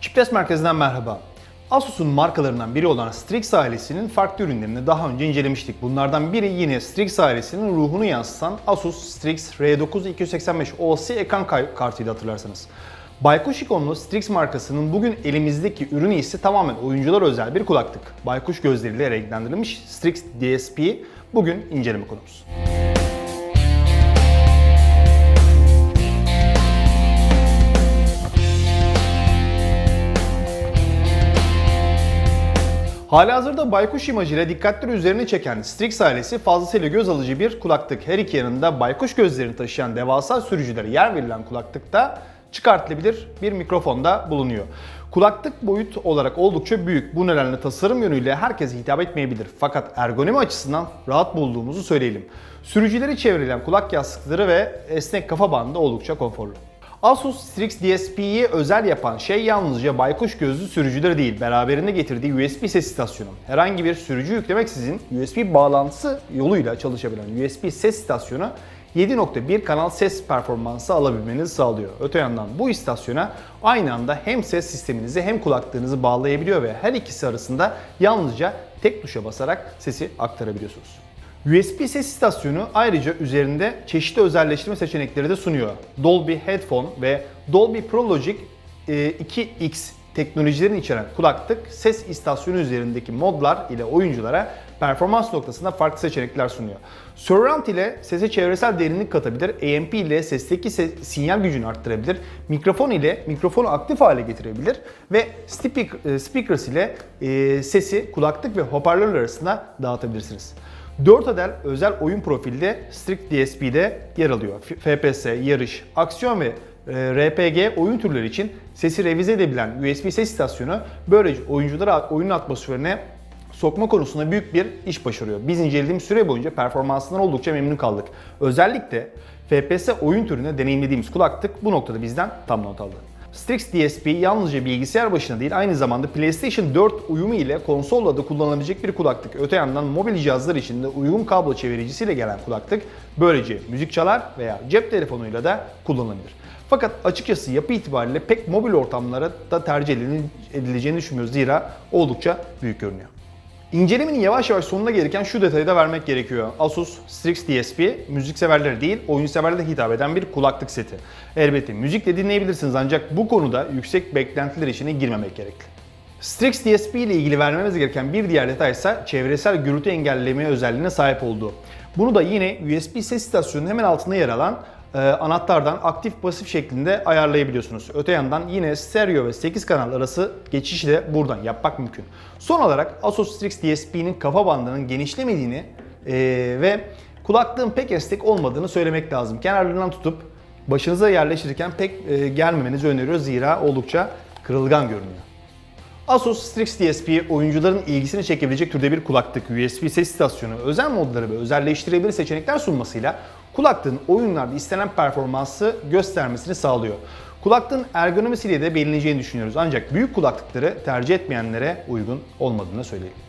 Chiptest merkezinden merhaba. Asus'un markalarından biri olan Strix ailesinin farklı ürünlerini daha önce incelemiştik. Bunlardan biri yine Strix ailesinin ruhunu yansıtan Asus Strix R9 285 OC ekran kartıydı hatırlarsanız. Baykuş ikonlu Strix markasının bugün elimizdeki ürünü ise tamamen oyuncular özel bir kulaklık. Baykuş gözleriyle renklendirilmiş Strix DSP bugün inceleme konumuz. Halihazırda baykuş imajıyla dikkatleri üzerine çeken Strix ailesi fazlasıyla göz alıcı bir kulaklık. Her iki yanında baykuş gözlerini taşıyan devasa sürücülere yer verilen kulaklıkta çıkartılabilir bir mikrofonda bulunuyor. Kulaklık boyut olarak oldukça büyük. Bu nedenle tasarım yönüyle herkese hitap etmeyebilir. Fakat ergonomi açısından rahat bulduğumuzu söyleyelim. Sürücüleri çevreleyen kulak yastıkları ve esnek kafa bandı oldukça konforlu. Asus Strix DSP'yi özel yapan şey yalnızca baykuş gözlü sürücüleri değil, beraberinde getirdiği USB ses istasyonu. Herhangi bir sürücü yüklemeksizin USB bağlantısı yoluyla çalışabilen USB ses istasyonu 7.1 kanal ses performansı alabilmenizi sağlıyor. Öte yandan bu istasyona aynı anda hem ses sisteminizi hem kulaklığınızı bağlayabiliyor ve her ikisi arasında yalnızca tek tuşa basarak sesi aktarabiliyorsunuz. USB ses istasyonu ayrıca üzerinde çeşitli özelleştirme seçenekleri de sunuyor. Dolby Headphone ve Dolby Pro Logic e, 2X teknolojilerini içeren kulaklık ses istasyonu üzerindeki modlar ile oyunculara performans noktasında farklı seçenekler sunuyor. Surround ile sese çevresel derinlik katabilir, AMP ile sesteki se- sinyal gücünü arttırabilir, mikrofon ile mikrofonu aktif hale getirebilir ve speak- e, speakers ile e, sesi kulaklık ve hoparlörler arasında dağıtabilirsiniz. 4 adet özel oyun profilde Strix DSP'de yer alıyor. FPS, yarış, aksiyon ve e, RPG oyun türleri için sesi revize edebilen USB ses istasyonu böylece oyunculara oyun atmosferine sokma konusunda büyük bir iş başarıyor. Biz incelediğimiz süre boyunca performansından oldukça memnun kaldık. Özellikle FPS oyun türünde deneyimlediğimiz kulaklık bu noktada bizden tam not aldı. Strix DSP yalnızca bilgisayar başına değil aynı zamanda PlayStation 4 uyumu ile konsolla da kullanılabilecek bir kulaklık. Öte yandan mobil cihazlar için de uygun kablo çeviricisiyle gelen kulaklık böylece müzik çalar veya cep telefonuyla da kullanılabilir. Fakat açıkçası yapı itibariyle pek mobil ortamlara da tercih edileceğini düşünmüyoruz zira oldukça büyük görünüyor. İncelemenin yavaş yavaş sonuna gelirken şu detayı da vermek gerekiyor. Asus Strix DSP müzik severlere değil oyun severlere hitap eden bir kulaklık seti. Elbette müzikle dinleyebilirsiniz ancak bu konuda yüksek beklentiler içine girmemek gerekli. Strix DSP ile ilgili vermemiz gereken bir diğer detay ise çevresel gürültü engelleme özelliğine sahip olduğu. Bunu da yine USB ses istasyonunun hemen altında yer alan anahtardan aktif pasif şeklinde ayarlayabiliyorsunuz. Öte yandan yine stereo ve 8 kanal arası geçişi de buradan yapmak mümkün. Son olarak Asus Strix DSP'nin kafa bandının genişlemediğini e, ve kulaklığın pek esnek olmadığını söylemek lazım. Kenarlarından tutup başınıza yerleştirirken pek e, gelmemenizi öneriyoruz zira oldukça kırılgan görünüyor. Asus Strix DSP oyuncuların ilgisini çekebilecek türde bir kulaklık, USB ses istasyonu, özel modları ve özelleştirebilir seçenekler sunmasıyla kulaklığın oyunlarda istenen performansı göstermesini sağlıyor. Kulaklığın ergonomisiyle de beğenileceğini düşünüyoruz ancak büyük kulaklıkları tercih etmeyenlere uygun olmadığını söyleyelim.